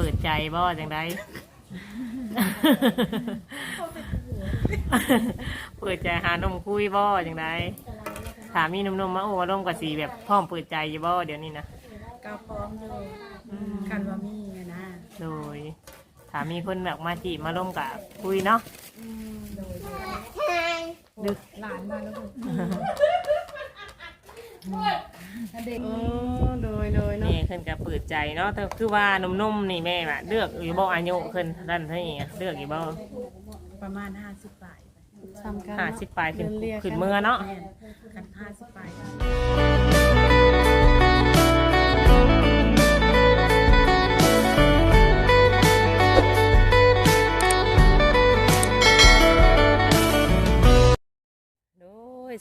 เปิดใจบ่จังได เปิดใจหานมคุยบ่จังไดถามมีหนมๆมาโอ้ร่มกับสีแบบพร้อมเปิดใจอยู่บ่เดี๋ยวนี้นะก็พร้อมอยู่กันว่ามีอะนะโดยถามมีคนแบบมาจีบมาร่มกับคุยเนาะโดยดึกหลานมาแล้ว คุณเด็กอ๋อโดยโดยเนาะแม่ขึ้นกับเปิดใจเนาะแต่คือว่านมๆนี่แม่แบบเลือกอยู่บ่อายุขึ้นนั่นเท่านี้เลือกอยู่บ่ประมาณห้าสิบปลายทำกันห้าสิบปลายขึ้นเรียกขึ้นเมื่อเนาะ แม่นกันห้าสิบปลาย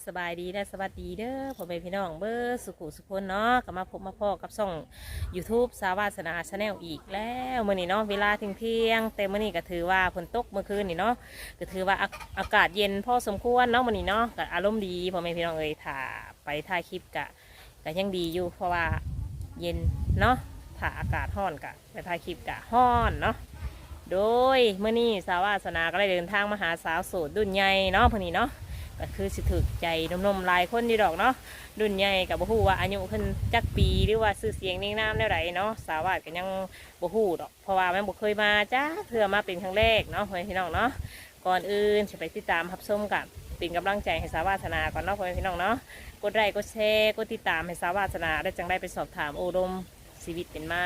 สบายดีและสวัสดีเด้อพ่อแม่พี่น้องเบอร์สุขุสุคนเนาะก็มาพบมาพ่อกับช่อง YouTube สาวาสนาชาแนลอีกแล้วมื่อนี้เนาะเวลาทิ้งเที่ยงๆแต่มื่อนี้ก็ถือว่าฝนตกเมื่อคืนนี่เนาะก็ถือว่าอากาศเย็นพอสมควรเนาะมื่อนี้เนาะก็อารมณ์ดีพ่อแม่พี่น้องเอ้ยถ่าไปถ่ายคลิปกะก็ยังดีอยู่เพราะว่าเย็นเนาะถ้าอากาศร้อนกะไปถ่ายคลิปกะร้อนเนาะโดยเมื่อนี้สาวาสนาก็ได้เดินทางมาหาสาวโสดรุ่นใหญ่เนาะพอนี้เนาะ ก็คือสิถึกใจนมๆหลายคนอยู่ดอกเนาะรุ่นใหญ่กับบ่ฮู้ว่าอายุขึ้นจักปีหรือว่าชื่อเสียงนิ่งน้ำแนวไหนเนาะสาวาดก็ยังบ่ฮู้ดอก เพราะว่าแม่นบ่เคยมาจ้าเพื่อมาเป็นครั้งแรกเนาะเพื่อแม่พี่น้องเนาะก่อนอื่นจะไปติดตามรับชมกับเป็นกำลังใจให้สาวาสนาก่อนเนาะพ่อแม่พี่น้องเนาะกดไลค์กดแชร์กดติดตามให้สาวาสนาได้จังได้ไปสอบถามโอดมชีวิตเป็นมา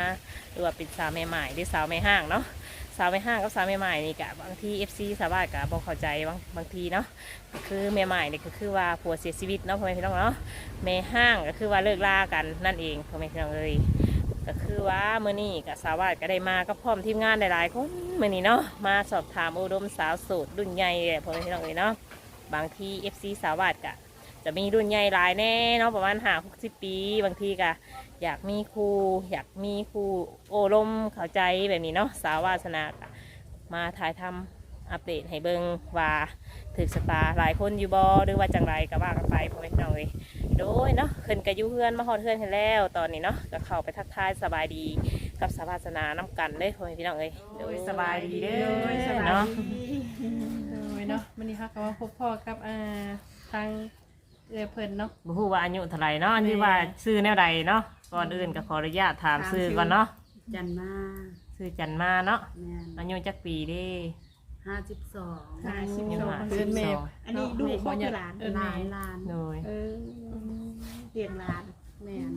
หรือว่าเป็นสาวแม่ใหม่หรือสาวแม่ห้างเนาะาวแม่ห้างกับสาวแม่ใหม่นี่กะบางที FC สาวาดกะบ่เข้าใจบางบางทีเนาะคือแม่ใหม่เนี่ยก็คือว่าผัวเสียชีวิตเนาะพ่อแม่พี่น้องเนาะแม่ห้างก็คือว่าเลิกลากันนั่นเองพ่อแม่พี่น้องเลยก็คือว่าเมื่อนี้กับสาวาดก็ได้มาก็พร้อมทีมงานหลายๆคนเมื่อนี้เนาะมาสอบถามอุดมสาวโสดรุ่นใหญ่เลยพ่อแม่พี่น้องเลยเนาะบางที FC สาวาดกะ จะมีรุ่นใหญ่หลายแน่เนาะประมาณหาหกสิบปี บางทีกะอยากมีครูอยากมีครูโอลมเข้าใจแบบนี้เนาะสาววาสนาะมาถ่ายทำอัปเดตให้เบิงว่าถึกสตาหลายคนอยู่บอหรือว่าจังไรก็ว่ากันไปพอแม่พี่น้อยโดยเนาะขึ้นกับยุเพื่อนมาฮอดเพื่อนกันแล้วตอนนี้เนาะก็เข้าไปทักทายสบายดีกับสาวาสนาน้ำกันเลยพอแม่พี่น้องเลยโดยสบายดีเด้อเนาะโดยเนาะวันนี้ค่ะก็มาพบพ่อกับอ่าทาง เอือเพิ่นเนาะ บ่ฮู้ว่าอายุเท่าไหร่เนาะอันนี้ว่าซื้อแนวใดเนาะก่อนอื่นก็ขออนุญาตถามซื้อก่อนเนาะจันมาซื้อจันมาเนาะแม่นอายุจักปีเด้ห้าสิบสองห้าสิบยังสองหาเดือนแม่สิบสองอันนี้ดูบ่อยากหลานเออหแม่ ลานหลานโดยเออเลี้ยงหลานแม่น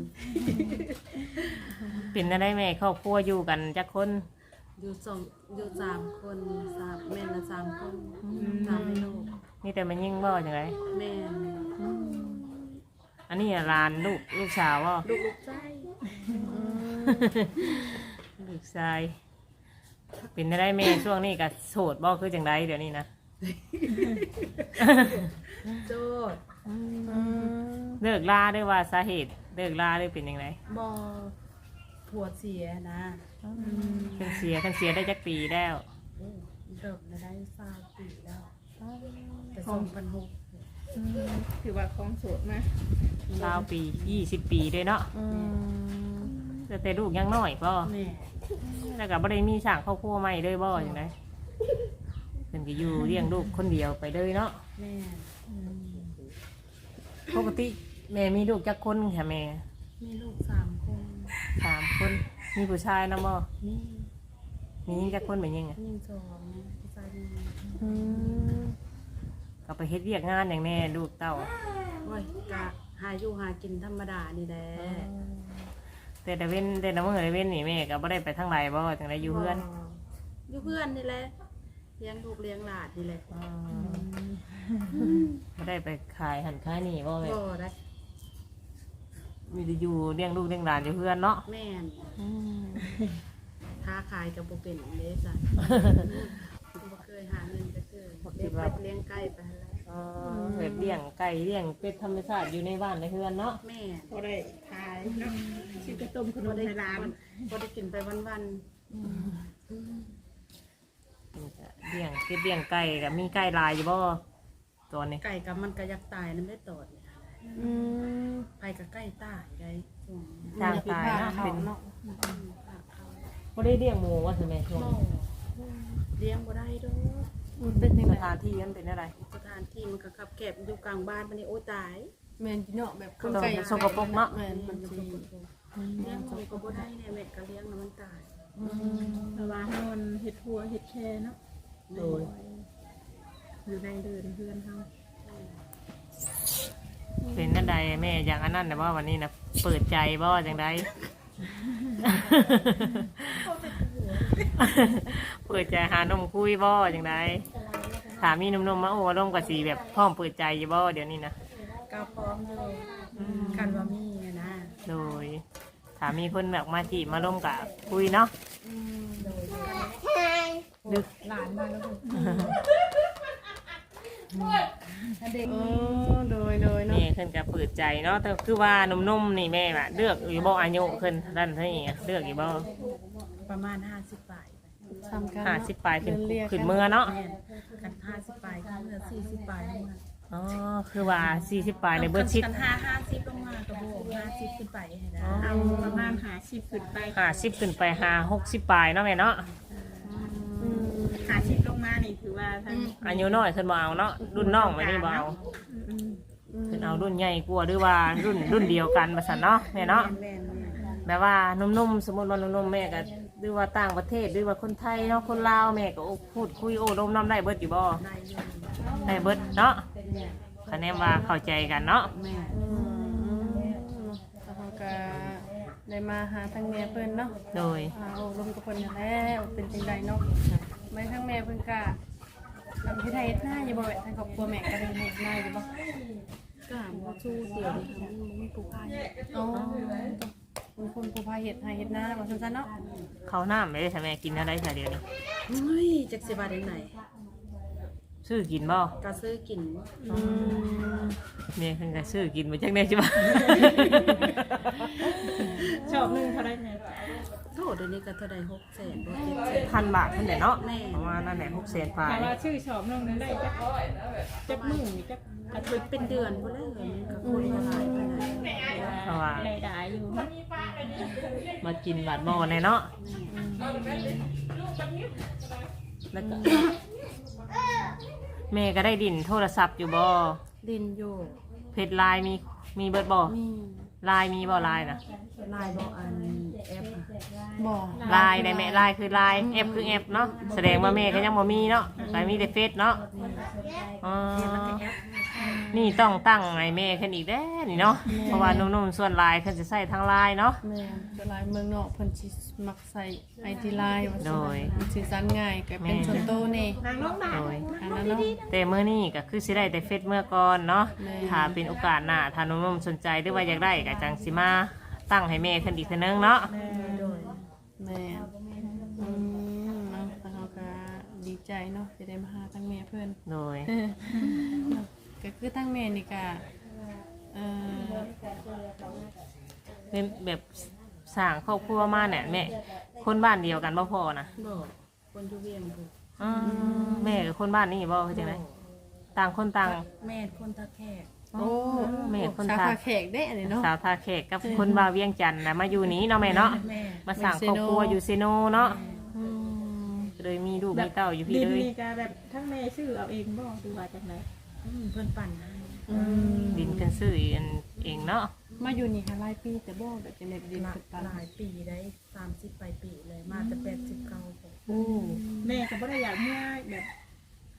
เป็นได้แม่ครอบครัวอยู่กันจักคนอยู่สองอยู่สามคนสามแม่นละสามคนสามไม่ลูก นี่แต่มันยิ่งบ่จังไรแม่น อันนี้หลานลูกลูกสาวบ่ลูกลูกใจลูกชายเป็นได้แม่ช่วงนี้ก็โสดบ่คือจังไรเดี๋ยวนี้นะโจดเลิกลาด้วยว่าสาเหตุเลิกลาด้วยเป็นยังไงบอผัวเสียนะเพิ่นเสียเพิ่นเสียได้จักปีแล้วเติบมาได้สามปีแล้วแต่สองพันหก ถือว่าของโสดมาเก้าปียี่สิบปีด้วยเนาะอืมแต่แต่ลูกยังน้อยบ่แม่แล้วก็บ่ได้มีสร้างครอบครัวใหม่เลยบ่จังไดเพิ่นก็อยู่เลี้ยงลูกคนเดียวไปเลยเนาะแม่ปกติแม่มีลูกจักคนค่ะแม่มีลูกสามคนสามคนมีผู้ชายนำบ่นี่มียิงจักคนเป็นยังไงยิงสองผู้ชายหนึ่งอืม ก็ไปเฮ็ดเวียกงานอย่างแน่ลูกเต้าโอ้ยกะหาอยู่หากินธรรมดานี่แหละแต่แต่เว้นแต่ละมื้อแต่เว้นนี่แม่ก็บ่ได้ไปทางใดบ่จังไดอยู่เพื่อนอยู่เพื่อนนี่แหละเลี้ยงลูกเลี้ยงหลานนี่แหละบ่ได้ไปขายหันขายนี่บ่แม่ก็ได้มีแต่อยู่เลี้ยงลูกเลี้ยงหลานอยู่เพื่อนเนาะแม่นค้าขายกับบุเป็นเด้จ้ะบ่เคยหาเงินก็คือเลี้ยงเป็ดเลี้ยงไก่ไปหั่นแหล้ว อ๋อแบบเลี้ยงไก่เลี้ยงเป็ดธรรมชาติอยู่ในบ้านในเพื่อนเนาะแม่ก็ได้ขายเนาะซื้อกระต้มขนบ่มได้ในร้านบ่ได้กินไปวันนี่ก็เลี้ยงเป็ดเลี้ยงไก่ก็มีไก่ลายอยู่บ่ตัวนี้ๆไก่กับมันก็อยากตายนั่นได้ตอดเนี่ยอืมไปกับไก่ตายได้ช่วงนี้ทางตายเนาะเป็นเนาะอืมปากเขาบ่ได้เลี้ยงหมูว่าซั่นแม่ช่วงบ่เลี้ยงบ่ได้ดอก มันเป็นยังสไงถานที่มันเป็นอะไรสถานที่มันก็ขับแคบอยู่กลางบ้านมันนี่โอ้ตายแม่นเนาะแบบคนต้องไก่สกปรกเนาะแม่นมันสิเลี้ยงมันก็บ่ได้แน่แม่ก็เลี้ยงแล้วมันตายเพราะว่าเฮามันเฮ็ดทัวเฮ็ดแค่เนาะโดยอยู่ในเดินเพื่อนเฮาเป็นนั่นใดแม่อย่างอันนั้นนะว่าวันนี้นะเปิดใจบ่จังไดเปิ ดใจหานมคุยบ่จังไดถามมีหนมๆมาโอ้ร่มกับสีแบบพร้อมเปิดใจอยู่บ่เดี๋ยวนี้นะก็พร้อมอยู่กันว่ามีอะนะโดยถามมีคนแบบมาจีบมาร่มกับคุยเนาะดึกหลานมาแล้วเพิ่นโอ้โดยโดยเนาะแม่ขึ้นกับเปิดใจเนาะแต่คือว่านมๆนี่แม่แบบเลือกอยู่บ่อายุขึ้นนั่นเท่านี้เลือกอยู่บ่ ประมาณ50บาททำกันห้าสิบปลายขึ้นเรียกขึ้นเมื่อเนาะแม่นกัน50บาทเมื่อ40บาทลงมาอ๋อคือว่าสี่สิบปลายในเบิร์ดชิดกัน5 50ลงมากระโบก50ขึ้นไปให้ได้เอาประมาณ50ขึ้นไปห้าสิบขึ้นไปห้าหกสิบปลายเนาะแม่เนาะ50ลงมานี่ถือว่าทางอายุน้อยขึ้นบ่เอาเนาะรุ่นน้องไม่นี่บ่เอาอืมขึ้นเอารุ่นใหญ่กลัวาหรือว่ารุ่นรุ่นเดียวกันมาสันเนาะแม่เนาะแม่นแม่นแบบว่านุ่มๆสมมติว่านุ่มๆแม่ก็ หรือว่าต่างประเทศหรือว่าคนไทยเนาะคนลาวแม่ก็โอ้พูดคุยโอ้ดมน้ำได้เบิดอยู่บ่ได้อยู่ได้เบิดเนาะแม่นคะแนนว่าเข้าใจกันเนาะแม่นอืมแล้วเขาก็ได้มาหาทางแม่เพิ่นเนาะโดยอาโอ้ลมกับเพิ่นนั่นแหล้วเป็นจังไดเนาะไม่ทางแม่เพิ่นก็ทำที่ไทยเฮ็ดหน้าอยู่บ่แม่ทางครอบครัวแม่ก็ได้เฮ็ดหน้าอยู่บ่ก็บ่สู้เสียนี่ค่ะมันมีผู้พายอ๋อ คุณคนผู้พาเฮ็ดให้เฮ็ดหน้าว่าซั่นๆเนาะเขาวน้ำไม่ได้ทำแม่กินอะไรแต่เดียวนี้เฮ้ยจักสิบาทได้ไหนซื้อกินบ่ก็ซื้อกินอืมแม่เพิ่นก็ซื้อกินมาจักแน่ใช่ปะ ชอบหนึงเท่าไหร่แม่โทษเดี๋ยวนี้ก็เท่าใด6แสนบ่7แสนพันบาทนั่นแหละเนาะแม่ประมาณนั่นแหละหกแสนปลาแต่ยว่าชื่อชอบหนึงนั้นได้จักจักมื้อจักอาทิตย์เป็นเดือนพุ่นแล้วมันก็คนบ่หลายปานใดเพราะว่าได้ได้อยู่เนาะ มากินบาดหม้อในเนาะแล้วก็แม่ก็ได้ดินโทรศัพท์อยู่บ่ดินอยู่เพจไลน์มีมีเบิดบ่มีไลน์มีบ่ไลน์นะลายบ่อันแอปอะบ่ไลน์ได้แม่ไลน์คือไลน์แอปคือแอปเนาะแสดงว่าแม่ก็ยังบ่มีเนาะแต่มีแต่เฟซเนาะอ๋อ นี่ต้องตั้งไอ้แม่ขึ้นอีกแด้นี่เนาะเพราะว่านุ่มๆส่วนไลน์เพิ่นจะใช้ทางไลน์เนาะ แม่เวลาเมืองนอกเพิ่นสิมักใส่ ID Line ว่าซั่นโดยมันสื่อสารง่ายก็เป็นชนโตนี่นางน้องหนาโดย อันนั้นเนาะ แต่เมื่อนี้ก็คือสิได้แต่เฟซเมื่อก่อนเนาะแม่ ถ้าเป็นโอกาสหน้าถ้านุ่มๆสนใจหรือว่าอยากได้ก็จังสิมาตั้งให้แม่ขึ้นอีกเทื่อนึงเนาะโดยแม่อืมเนาะแล้วเขาก็ดีใจเนาะจะได้มาหาทั้งแม่เพื่อนโดย ก็คือทั้งแม่นี่ก็เอ่อเป็นแบบสร้างครอบครัวมาเนี่ยแม่ คนบ้านเดียวกันบ่พอนะบ่คนอยู่เวียงพุ่นอืมแม่กับคนบ้านนี่บ่คือจังไดต่างคนต่างแม่คนตะแคกโอ้แม่คนสาทาขาแขกได้อันนี้เนาะ สาวทาแขกกับคนบาวเวียงจันทน์นะมาอยู่นี้เนาะแม่เนาะแม่มาสร้างครอบครัวอยู่เซโนเนาะอืมเลยมีลูกมีเต้าอยู่พี่ดินเลย นี่ก็แบบทั้งแม่ชื่อเอาเองบ่หรือว่าจังได อืมเพิ่นปั่นให้อืม ดินเป็นซื้อเองเองเนาะมาอยู่นี่ค่ะหลายปีแต่บ่แบบจะเน็ตดินหลาสุดปันหลายปีได้30ปลายปีเลยมาแต่80เก่าพุ่นโอ้แม่ก็บ่ได้อยากเมื่อแบบ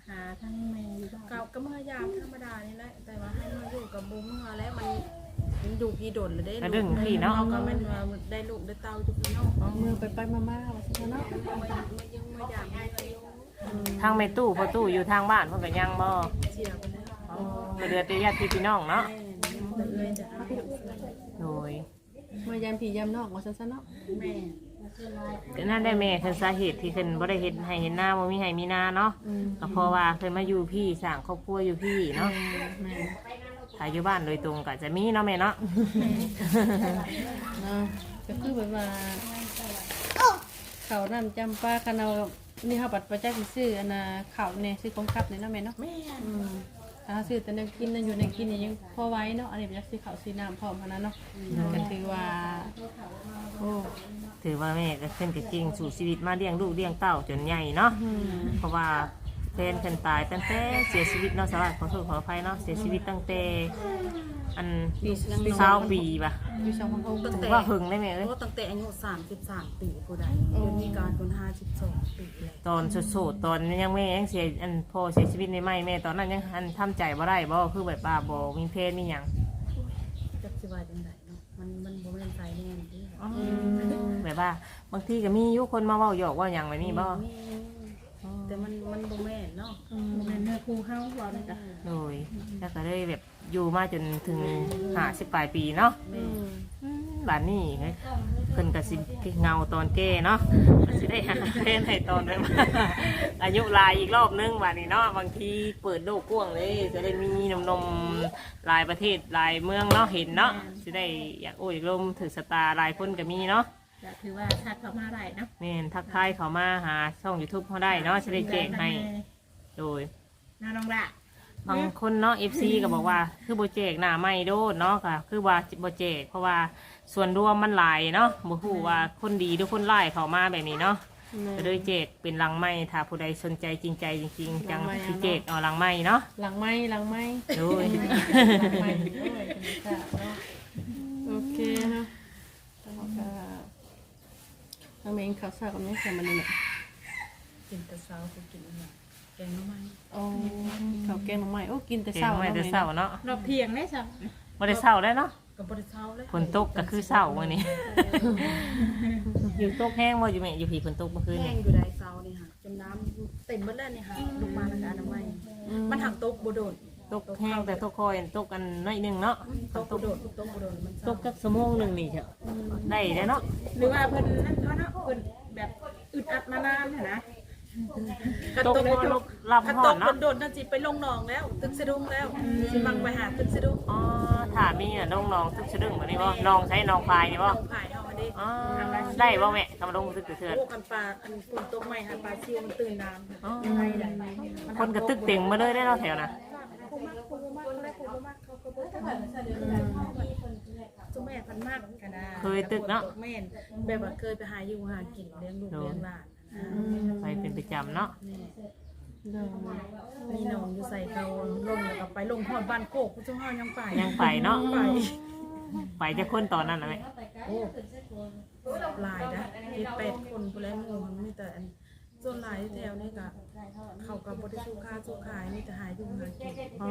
หาทั้งแม่อยู่บ้านเก่าก็เมื่อยามธรรมดานี่แหละแต่ว่าให้มาอยู่กับบุ้มมาแล้วมันมันอยู่กี่ดนเลยได้กระดึงพี่เนาะก็มันว่าได้ลูกได้เต้าอยู่พี่น้องเมื่อไปไปมามาว่าซั่นเนาะมามายังมายามให้อายุทางแม่ตู้พอตู้อยู่ทางบ้านเพิ่นก็ยังบ่เชียร์ไป แล้วอ๋อก็เดือดแต่ญาติพี่น้องเนาะแม่แต่เอ้ยจะเอาโดยมายามพี่ยามนอกว่าซั่นๆเนาะแม่ก็นั่นได้แม่คือสาเหตุที่ขึ้นบ่ได้เฮ็ดให้เห็นหน้าบ่มีให้มีหน้าเนาะอืมก็เพราะว่าเคยมาอยู่พี่สร้างครอบครัวอยู่พี่เนาะแม่ถ้าอยู่บ้านโดยตรงก็จะมีเนาะแม่เนาะเนาะก็คือแบบว่าเขานั่นจำป้ากันเอานี่เฮาบัดประจักษ์สิซื้ออันน่ะข้าวเนี่ยซื้อของกลับเนี่ยเนาะแม่เนาะแม่อืม ถ้าซื้อแต่แนวกินนั่นอยู่ในกินนี่ยังพอไว้เนาะอันนี้เป็นซื้อข้าวซื้อน้ำพร้อมขนาดเนาะก็ถือว่าโอ้ถือว่าแม่ก็ขึ้นกับจริงสู่ชีวิตมาเลี้ยงลูกเลี้ยงเต้าจนใหญ่เนาะอืมเพราะว่าแฟนเพิ่นตายตั้งแต่เสียชีวิตเนาะสวัสดิ์ขอโทษขออภัยเนาะเสียชีวิตตั้งแต่อันเศร้าปีป่ะอยู่สองพันหกถือว่าหึงได้ไหมเอ้ย โอ้ตั้งแต่อายุ33ปีผู้ใดเดี๋ยวนี้การคน52ปีแล้ว ตอนโสดๆตอนยังแม่ยังเสียอันพ่อเสียชีวิตในไม่แม่ตอนนั้นยังอันทำใจบ่ได้บ่คือแบบป้าบ่มีเพศมีหยังจักสิว่าจังไดเนาะมันมันบ่แม่นใจแน่นเด้แบบว่าบางทีก็มีอยุคนมาเว้าหยอกเว่าหยังแบบนี้บ่มีแต่มันมันบ่แม่นเนาะโมเมนเนื้อคู่เฮาว่าเลยจ้ะโดยแล้วก็เลยแบบ อยู่มาจนถึงห้าสิบปลายปีเนาะแม่บ้านนี้เฮ้ยเพิ่นก็สิเงาตอนแก่เนาะก็สิได้หาแฟนให้ตอนแบบว่าอายุหลายอีกรอบนึงบ้านนี้เนาะบางทีเปิดโลกกว้างเลยจะได้มีนมๆหลายประเทศหลายเมืองเนาะเห็นเนาะสิได้อยากโอ้ยลมถือสตาร์หลายคนก็มีเนาะจะถือว่าทักเข้ามาได้เนาะแม่นทักทายเขามาหาช่อง YouTube เขาได้เนาะจะได้แจกให้ โดยน้าน้องละ บางคนเนาะ FC ก็บอกว่า คือโบเจกหน้าไม่โดดเนาะค่ะ คือว่าโบเจกเพราะว่าส่วนรวมมันหลายเนาะบ่ฮู้ว่าคนดีหรือคนร้ายเข้ามาแบบนี้เนาะก็เลยเจกเป็นหลังไม้ถ้าผู้ใดสนใจจริงใจจริงๆจังสิเจกเอาหลังไม้เนาะหลังไม้หลังไม้โดยหลังไม้ด้วยเป็นจ้าเนาะโอเคฮะแล้วก็ทางเมงข้าวสารกับเนี้ยแค่มันนี่แหละกินแต่เช้าก็กินอันนั้น แกงหน่อไม้โอ้ข้าวแกงหน่อไม้โอ้กินแต่เจกเช้าไว้แต่เช้าเนาะรอบเที่ยงได้จ้ะบ่ได้เช้าได้เนาะก็บ่ได้เช้าเลยฝนตกก็คือเช้ามื้อนี้ อยู่ตกแห้งบ่อยู่แม่อยู่พี่ฝนตกเมื่อคืนแห้นี่งอยู่ได้เช้านี่ค่ะจนน้ำเต็มเบิดแล้วนี่ค่ะลงมาแล้วก็อนามัยมันหักตกบ่โดนตกแห้งแต่ตกคอยตกกันน้อยหนึงเนาะตกบ่โดนตกบ่โดนมันตกจักชั่วโมงหนึงนี่เถอะได้แล้วเนาะหรือว่าเพิ่นนั่นเขาเนาะเพิ่นแบบอึดอัดมานานน่ะนะ กันตกตกพบ่อโดลนบรับกันหตอกนบเนาะนโดนนั่นสิไปลงหนองแล้ว ตึกสะดุ้งแล้วสิบังไปหาตึกสะดุ้งอ๋อถามมีอะน้องน้องตึกสะดึงมานี่บ่น้องใช้น้องพายนี่บ่ต้องผายเฮาอันนี้อ๋อได้บ่แม่กำลังตึกเถื่อนโอ้กันปลาอันฝนตกใหม่หาปลาซิวมันตื่นน้ำอ๋อยังไงได้คนกระตึกเต็งมาเลยได้เนาะแถวน่ะผู้มากผู้บ่มากอะไรผู้บ่มากเขาก็บ่ทำจุแม่พันมากกันนะเคยตึกเนาะ แม่นแบบว่าเคยไปหาอยู่หากินเลี้ยงลูกเลี้ยงหลานนะ ไปเป็นประจำเนาะแม่เดินมีน้องอยู่ใส่เขาลงแล้วก็ไปลงฮอดบ้านโคกผู้ช่วยเฮายังไปยังไปเนาะ ไปไปจะคนตอนนั้นนะแม่โอ้หลายนะเจ็ดแปดคนผู้แลหมู่มันมีแต่อันส่วนหลายแถวนี่ก็เขาก็บ่ได้สู้ค้าสู้ขายมีแต่หาอยู่หากินอ๋อ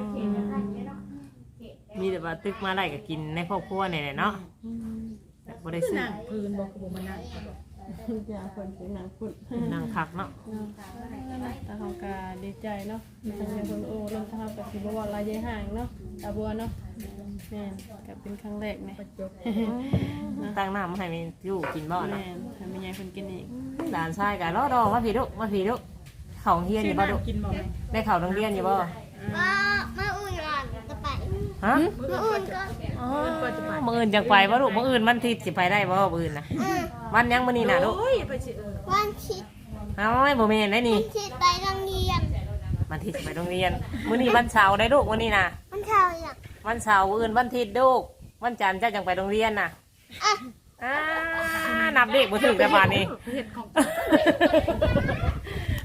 มีแต่ว่าตึกมาได้ก็กินในครอบครัวนี่แหละเนาะแต่บ่ได้ซื้อนั่งพื้นบ่คือบ่มานั่ง อย่าคนเป็นหนังฝุ่นนั่งคักเนาะตาเขากาดีใจเนาะทางคนโอ้ลงทางกับสิบว่าลายยห่างเนาะตาบัวเนาะแม่นกับเป็นครั้งแรกเนี่ยตั้งหน้ำมาให้มีอยู่กินบ่แม่เนาะนทำยังไงคนกินอีกหลานชายก็รอดองมาพี่ลูกมาพี่ลูกเข้าโรงเรียนอยู่บ่ลูกกินบ่ได้เข้าโรงเรียนอยู่บ่ว่ามาอุ่นก่อนจะไป ฮะมาอุ่นก่อนอ๋อมื้ออื่นจังไปบ่ลูกมื้ออื่นวันอาทิตย์สิไปได้บ่มื้ออื่นน่ะอืมวันหยังมื้อนี้น่ะลูกโอ้ยไปสิเออวันคิดเอ้ยบ่แม่นได้นี่วันคิดไปโรงเรียนวันอาทิตย์สิไปโรงเรียนมื้อนี้วันเสาร์ได้ลูกมื้อนี้น่ะมันเท่าอยากวันเสาร์มื้ออื่นวันอาทิตย์ลูกวันจันทร์เจ้าจังไปโรงเรียนน่ะอะอ่านับเลขบ่ถึกแต่บาดนี้เฮ็ดของ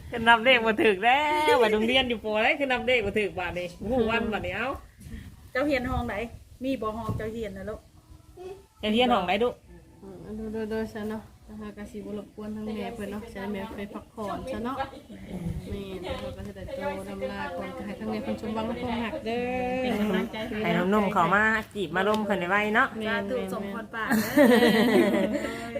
คือนับเลขบ่ถึกแล้วไปโรงเรียนอยู่ปอได้คือนับเลขบ่ถึกบาดนี้ฮู้วันบาดนี้เอ้า เจ้าเฮียนห้องไหนมีบ่ห้องเจ้าเฮียนนะลูกจะเรียนห้องไหนลูกอืมดูดูดูซะเนาะ นะคะกสิบรบกวนทั้งแม่เพิ่นเนาะใช้แม่ไปพักผ่อนซะเนาะแม่เดี๋ยวเราก็จะได้โตดำลาก่อนก็ให้ทั้งแม่เพิ่นชมวังและความหักเด้อเป็นกำลังใจให้ให้นมๆเข้ามาจีบมาลมขึ้นไว้เนาะแม่สานธุแม่สมแม่พรปาก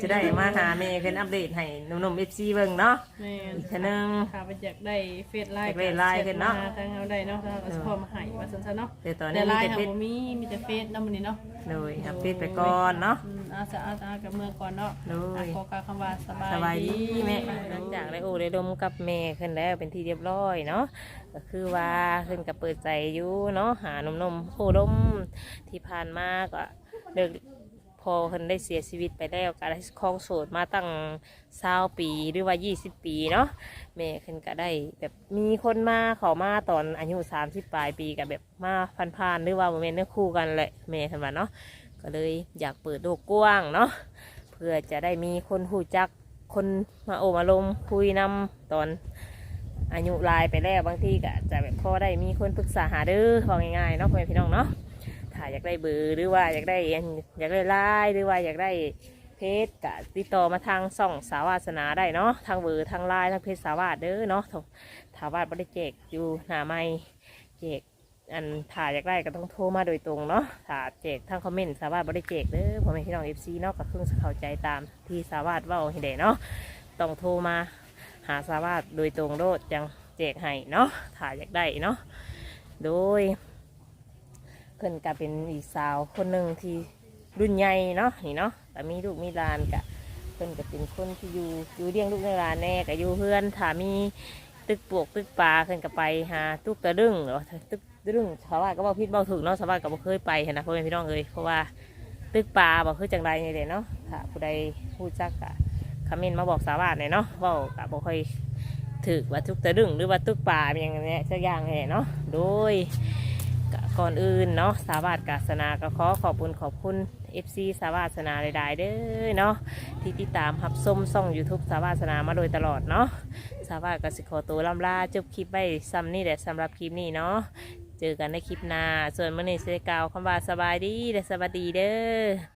จะได้มาหาเมย์ขึ้นอัปเดตให้หนุ่มๆ FC เบิ่งเนาะแม่นอีกเทื่อนึง ค่ะไปอยากได้เฟซไลน์อยากได้ไลน์ขึ้นเนาะทางเฮาได้เนาะทางเราก็สิพอมาให้ว่าซั่นซะเนาะแต่ตอนนี้แต่ไลมีน์แต่ค่ะเฟซบ่มีมีแต่เฟซนำมื้อนี้เนาะ เลยอัปเดตไปก่อนเนาะ อืมเอาซะเอาซะกับเมื่อก่อนเนาะเลยอะขอกล่าวคำว่าสบายสบายดีแม่หลังจากได้โอ้ได้ดมกับแม่ขึ้นแล้วเป็นที่เรียบร้อยเนาะก็คือว่าขึ้นกับเปิดใจอยู่เนาะหานมนมๆโอ้ดมที่ผ่านมาก็เลิกพอขึ้นได้เสียชีวิตไปแล้วก็ได้ครองโสดมาตั้งเศร้าปีหรือว่า 20 ปีเนาะแม่ขึ้นก็ได้แบบมีคนมาเขามาตอนอายุ 30 ปลายปีกับแบบมาผ่านๆหรือว่าโมเมนต์เนื้อคู่กันแหละแม่ขึ้นมาเนาะ ก็เลยอยากเปิดโลกกว้างเนาะเพื่อจะได้มีคนหูจักคนมาโอมาลมคุยนำตอนอายุลายไปแล้วบางทีก็จะแบบพอได้มีคนปรึกษาหาเด้อพอง่ายๆเนาะพ่อแม่พี่น้องเนาะถ้าอยากได้เบอร์หรือว่าอยากได้อยากได้ไลน์หรือว่าอยากได้เพจก็ติดต่อมาทางส่องสาวาสนาได้เนาะทางเบอร์ทางไลน์ทางเพจสาวาสเด้อเนาะถาวาสบริเจกอยู่หน้าไม่เจก อันถ่ายอยากได้ก็ต้องโทรมาโดยตรงเนาะถ้าแจกทางคอมเมนต์สาวาสบริเจกเด้อพ่อแม่พี่น้องเอฟซีเนาะก็เพิ่งเข้าใจตามที่สาวาสเว่าให้ได้เนาะต้องโทรมาหาสาวาสโดยตรงโดดจังแจกให้เนาะถ้ายอยากได้เนาะโดยเพิ่นก็เป็นอีกสาวคนหนึ่งที่รุ่นใหญ่เนาะนี่เนาะแต่มีลูกมีหลานกะเพิ่นก็เป็นคนที่อยู่อยู่เลี้ยงลูกในหลานแน่ก็อยู่เพื่อนถ้ามีตึกปลวกตึกปลาเพิ่นก็ไปหาตุกตะดึงหรอตึก เรื่องชาวบ้านก็บอกพิษบอกถูกเนาะชาวบ้านก็บอกเคยไปเห็นนะพ่อแม่พี่น้องเลยเพราะว่าตึกปลาบอกคือจังไรนี่เลยเนาะถ้าผู้ใดพูดจักกะคอมเมนต์มาบอกสาวบ้านหน่ยเนาะว่ากะบอกค่อยถือว่าทุกตะดึงหรือว่าตึกปลาเป็นอย่างเนี้ยสักอย่างเลยเนาะโดยก่อนอื่นเนาะสาวบ้านกาสนาก็ขอขอบคุณขอบคุณ FC สาวาสนาหลายๆเด้อเนาะที่ติดตามรับชมช่อง YouTube สาวาสนามาโดยตลอดเนาะสาวาก็สิขอตัวลำลาจบคลิปไว้ซ้ำนี่แหละสำหรับคลิปนี้เนาะ เจอกันในคลิปหน้า ส่วนมื่อนี้เสกล่าวคำว่าสบายดีและสวัสดีเด้อ